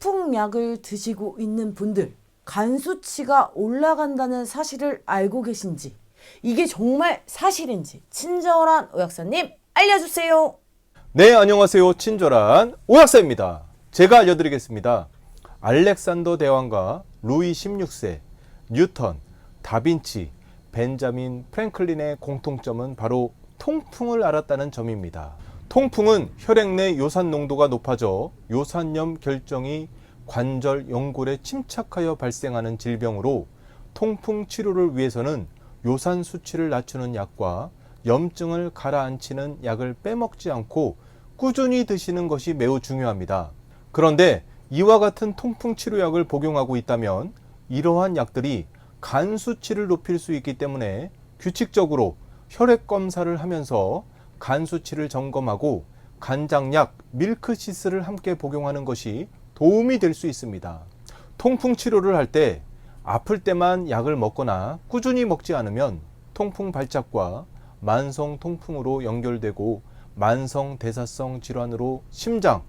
통풍약을 드시고 있는 분들, 간 수치가 올라간다는 사실을 알고 계신지, 이게 정말 사실인지 친절한 의학사님 알려주세요. 네, 안녕하세요. 친절한 오약사입니다. 제가 알려드리겠습니다. 알렉산더 대왕과 루이 16세, 뉴턴, 다빈치, 벤자민 프랭클린의 공통점은 바로 통풍을 알았다는 점입니다. 통풍은 혈액 내 요산 농도가 높아져 요산염 결정이 관절 연골에 침착하여 발생하는 질병으로 통풍 치료를 위해서는 요산 수치를 낮추는 약과 염증을 가라앉히는 약을 빼먹지 않고 꾸준히 드시는 것이 매우 중요합니다. 그런데 이와 같은 통풍 치료약을 복용하고 있다면 이러한 약들이 간 수치를 높일 수 있기 때문에 규칙적으로 혈액 검사를 하면서 간 수치를 점검하고 간장약, 밀크시스를 함께 복용하는 것이 도움이 될 수 있습니다. 통풍 치료를 할 때 아플 때만 약을 먹거나 꾸준히 먹지 않으면 통풍 발작과 만성 통풍으로 연결되고 만성 대사성 질환으로 심장,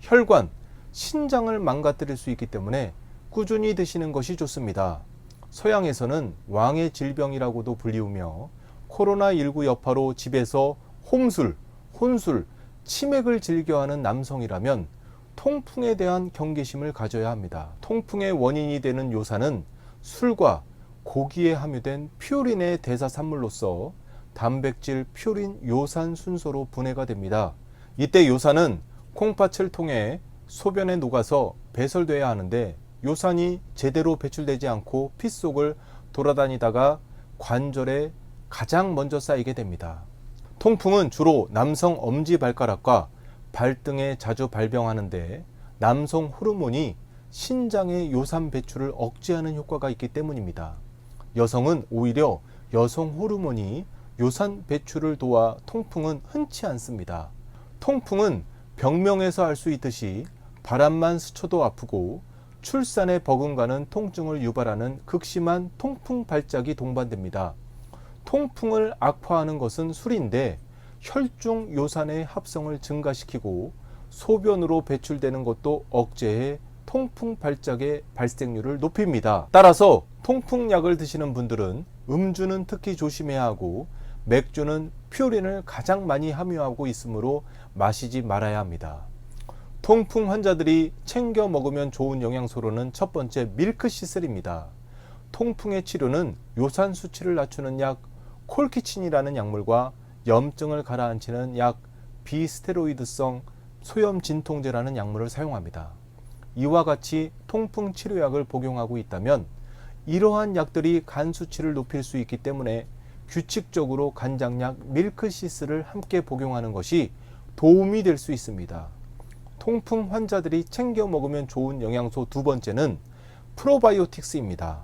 혈관, 신장을 망가뜨릴 수 있기 때문에 꾸준히 드시는 것이 좋습니다. 서양에서는 왕의 질병이라고도 불리우며 코로나19 여파로 집에서 홈술, 혼술, 치맥을 즐겨하는 남성이라면 통풍에 대한 경계심을 가져야 합니다. 통풍의 원인이 되는 요산은 술과 고기에 함유된 퓨린의 대사산물로서 단백질 퓨린 요산 순서로 분해가 됩니다. 이때 요산은 콩팥을 통해 소변에 녹아서 배설돼야 하는데 요산이 제대로 배출되지 않고 피 속을 돌아다니다가 관절에 가장 먼저 쌓이게 됩니다. 통풍은 주로 남성 엄지발가락과 발등에 자주 발병하는데 남성 호르몬이 신장의 요산 배출을 억제하는 효과가 있기 때문입니다. 여성은 오히려 여성 호르몬이 요산 배출을 도와 통풍은 흔치 않습니다. 통풍은 병명에서 알 수 있듯이 바람만 스쳐도 아프고 출산에 버금가는 통증을 유발하는 극심한 통풍 발작이 동반됩니다. 통풍을 악화하는 것은 술인데 혈중 요산의 합성을 증가시키고 소변으로 배출되는 것도 억제해 통풍 발작의 발생률을 높입니다. 따라서 통풍약을 드시는 분들은 음주는 특히 조심해야 하고 맥주는 퓨린을 가장 많이 함유하고 있으므로 마시지 말아야 합니다. 통풍 환자들이 챙겨 먹으면 좋은 영양소로는 첫 번째 밀크시슬입니다. 통풍의 치료는 요산 수치를 낮추는 약 콜키친이라는 약물과 염증을 가라앉히는 약 비스테로이드성 소염 진통제라는 약물을 사용합니다. 이와 같이 통풍 치료약을 복용하고 있다면 이러한 약들이 간 수치를 높일 수 있기 때문에 규칙적으로 간장약 밀크시스를 함께 복용하는 것이 도움이 될 수 있습니다. 통풍 환자들이 챙겨 먹으면 좋은 영양소 두 번째는 프로바이오틱스입니다.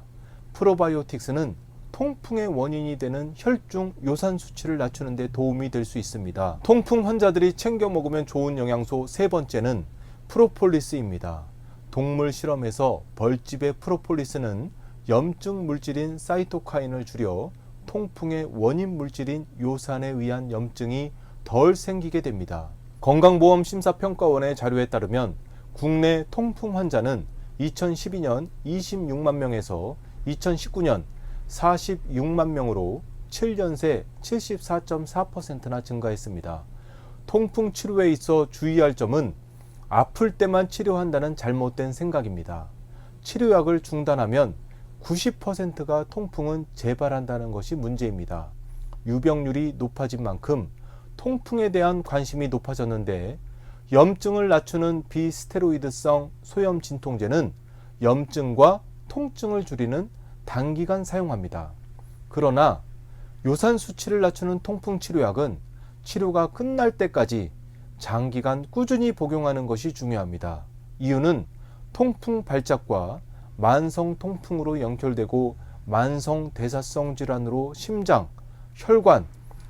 프로바이오틱스는 통풍의 원인이 되는 혈중 요산 수치를 낮추는 데 도움이 될 수 있습니다. 통풍 환자들이 챙겨 먹으면 좋은 영양소 세 번째는 프로폴리스입니다. 동물 실험에서 벌집의 프로폴리스는 염증 물질인 사이토카인을 줄여 통풍의 원인 물질인 요산에 의한 염증이 덜 생기게 됩니다. 건강보험 심사평가원의 자료에 따르면 국내 통풍 환자는 2012년 26만 명에서 2019년 46만 명으로 7년 새 74.4%나 증가했습니다. 통풍 치료에 있어 주의할 점은 아플 때만 치료한다는 잘못된 생각입니다. 치료약을 중단하면 90%가 통풍은 재발한다는 것이 문제입니다. 유병률이 높아진 만큼 통풍에 대한 관심이 높아졌는데 염증을 낮추는 비스테로이드성 소염 진통제는 염증과 통증을 줄이는 단기간 사용합니다. 그러나 요산 수치를 낮추는 통풍 치료약은 치료가 끝날 때까지 장기간 꾸준히 복용하는 것이 중요합니다. 이유는 통풍 발작과 만성 통풍으로 연결되고 만성 대사성 질환으로 심장, 혈관,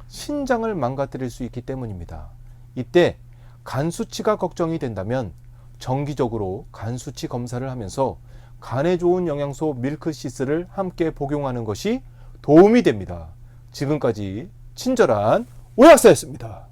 신장을 망가뜨릴 수 있기 때문입니다. 이때 간 수치가 걱정이 된다면 정기적으로 간 수치 검사를 하면서 간에 좋은 영양소 밀크시스를 함께 복용하는 것이 도움이 됩니다. 지금까지 친절한 오약사였습니다.